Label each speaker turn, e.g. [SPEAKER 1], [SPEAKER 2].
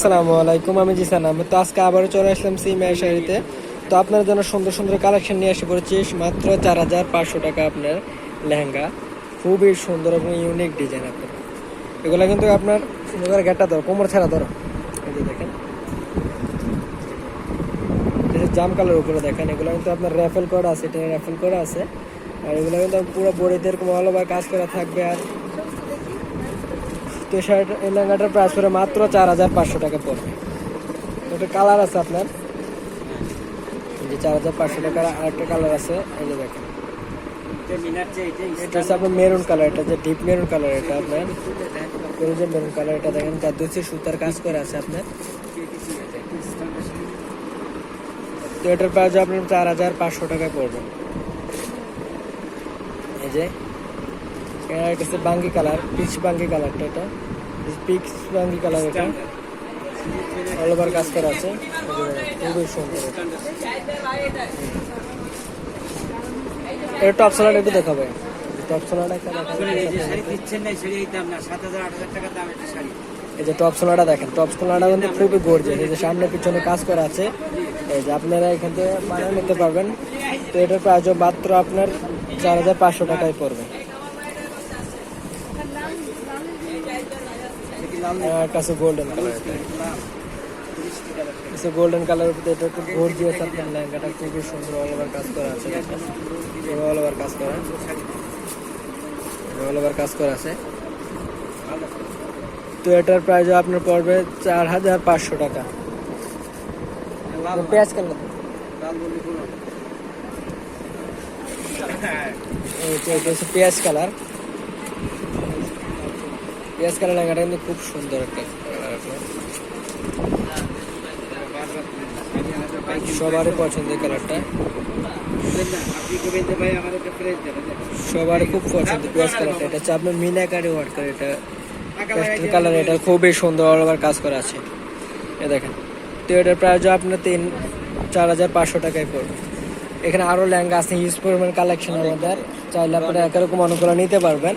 [SPEAKER 1] আসসালামু আলাইকুম, আমি জিসান আহমেদ। তো আজকে আবারও চলে আসলাম সিমিয়া শাড়িতে। তো আপনার জন্য সুন্দর সুন্দর কালেকশন নিয়ে এসে পড়েছি, মাত্র চার হাজার পাঁচশো টাকা আপনার লেহেঙ্গা। খুবই সুন্দর এবং ইউনিক ডিজাইন আপনার। এগুলো কিন্তু আপনার এবার গেটটা ধরো, কোমর ছাড়া ধরো। দেখেন। জাম কালার উপরে দেখেন, এগুলো কিন্তু আপনার র্যাফেল করা আছে, এটা র্যাফেল করা আছে। আর এগুলো কিন্তু পুরো বডিতে এরকম কাজ করা থাকবে আর তো শার্ট এই লেহেঙ্গাটার প্রাইস পড়ে মাত্র চার হাজার পাঁচশো টাকা পড়বে। ওটা কালার আছে আপনার। যে চার হাজার পাঁচশো টাকার আরেকটা কালার আছে এই যে দেখেন। এটা হচ্ছে আপনার মেরুন কালার এটা যে ডিপ মেরুন কালার এটা আপনার যে মেরুন কালার এটা দেখেন জাদুচি সুতার কাজ করে আছে আপনার। তো এটার প্রাইস আপনার চার হাজার পাঁচশো টাকা পড়বে। এই যে এটা হচ্ছে বাঙ্গি কালার পিচ বাঙ্গি কালারটা এটা। পিচ বাঙ্গি কালার এটা। অল ওভার কাজ করা আছে। খুবই সুন্দর। এটা। টপ সালাড একটু দেখাবে। টপ সালাড একটা এই যে টপ সোলাটা দেখেন টপ সোলাটা কিন্তু খুবই গর্জিয়াস এই যে সামনে পিছনে কাজ করা আছে। এই যে আপনারা এখান থেকে বানিয়ে নিতে পারবেন। তো এটার প্রাইস মাত্র আপনার চার হাজার পাঁচশো টাকায় পড়বে। আমার কাছে গোল্ডেন কালার এটা। গোল্ডেন কালার উপরে এটা একটু গর্জিয়াস আপনার লেহেঙ্গাটা খুবই সুন্দর অল ওভার কাজ করা আছে। অল ওভার কাজ করা। অল ওভার কাজ করা আছে। তো এটার প্রাইস আপনার পড়বে চার হাজার পাঁচশো টাকা। পেঁয়াজ হচ্ছে পেঁয়াজ কালার পেঁয়াজ কালার লেহেঙ্গাটা কিন্তু খুব সুন্দর একটা সবারই পছন্দের কালারটা। সবারই খুব পছন্দ পেঁয়াজ কালারটা। এটা হচ্ছে আপনার মিনাকারি ওয়ার্ক করে এটা। পেস্টেল কালার এটা খুবই সুন্দর ওভার কাজ করা আছে। এ দেখেন, তো এটার প্রাইস আপনার তিন, চার হাজার পাঁচশো টাকায় পড়বে। এখানে আরও লেহেঙ্গা আছে ইউজ পরিমাণ কালেকশন আমাদের। চাইলে আপনারা একরকম অনুকূল নিতে পারবেন।